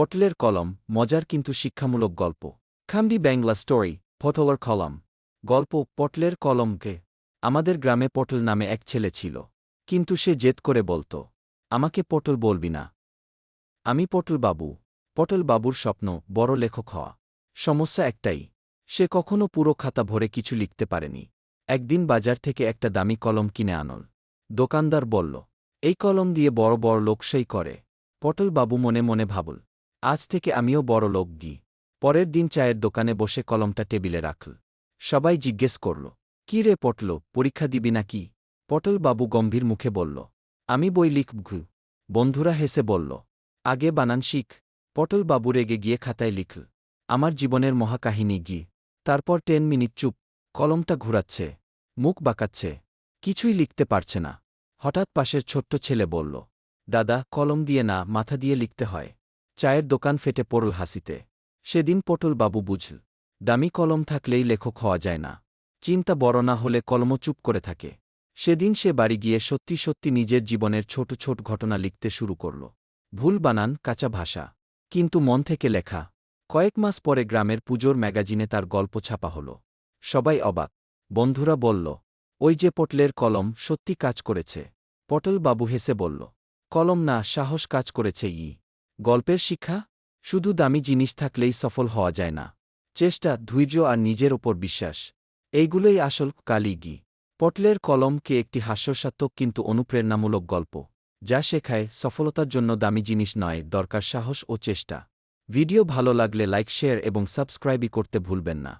পটলের কলম, মজার কিন্তু শিক্ষামূলক গল্প। খাম্বি ব্যাংলা স্টোরি, পটলের কলম। গল্প, পটলের কলমকে। আমাদের গ্রামে পটল নামে এক ছেলে ছিল। কিন্তু সে জেদ করে বলত, আমাকে পটল বলবি না। আমি পটল বাবু। পটল বাবুর স্বপ্ন, বড় লেখক হওয়া। সমস্যা একটাই, সে কখনো পুরো খাতা ভরে কিছু লিখতে পারেনি। একদিন বাজার থেকে একটা দামি কলম কিনে আনল। দোকানদার বলল, এই কলম দিয়ে বড় বড় লোকসাই করে। পটল বাবু মনে মনে ভাবল আজ থেকে আমিও বড় লোক গি। পরের দিন চায়ের দোকানে বসে কলমটা টেবিলে রাখল। সবাই জিজ্ঞেস করল, কি রে পটল, পরীক্ষা দিবি নাকি পটল বাবু গম্ভীর মুখে বলল, আমি বই লিখব বন্ধুরা হেসে বলল, আগে বানান শিখ। পটল বাবু রেগে গিয়ে খাতায় লিখল, আমার জীবনের মহাকাহিনী গি। তারপর টেন মিনিট চুপ, কলমটা ঘুরাচ্ছে, মুখ বাঁকাচ্ছে, কিছুই লিখতে পারছে না। হঠাৎ পাশের ছোট্ট ছেলে বলল, দাদা, কলম দিয়ে না, মাথা দিয়ে লিখতে হয়। চায়ের দোকান ফেটে পড়ল হাসিতে। সেদিন পটল বাবু বুঝল, দামি কলম থাকলেই লেখক হওয়া যায় না। চিন্তা বড় না হলে কলমও চুপ করে থাকে। সেদিন সে বাড়ি গিয়ে সত্যি সত্যি নিজের জীবনের ছোট ছোট ঘটনা লিখতে শুরু করল। ভুল বানান, কাঁচা ভাষা। কিন্তু মন থেকে লেখা। কয়েক মাস পরে গ্রামের পুজোর ম্যাগাজিনে তার গল্প ছাপা হল। সবাই অবাক। বন্ধুরা বলল, ওই যে পটলের কলম, সত্যি কাজ করেছে। পটল বাবু হেসে বলল, কলম না, সাহস কাজ করেছে ই। গল্পের শিক্ষা, শুধু দামি জিনিস থাকলেই সফল হওয়া যায় না। চেষ্টা, ধৈর্য আর নিজের ওপর বিশ্বাস। এইগুলোই আসল কালিগি। পটলের কলমকে একটি হাস্যসাত্মক কিন্তু অনুপ্রেরণামূলক গল্প, যা শেখায় সফলতার জন্য দামি জিনিস নয়, দরকার সাহস ও চেষ্টা। ভিডিও ভালো লাগলে লাইক, শেয়ার এবং সাবস্ক্রাইবই করতে ভুলবেন না।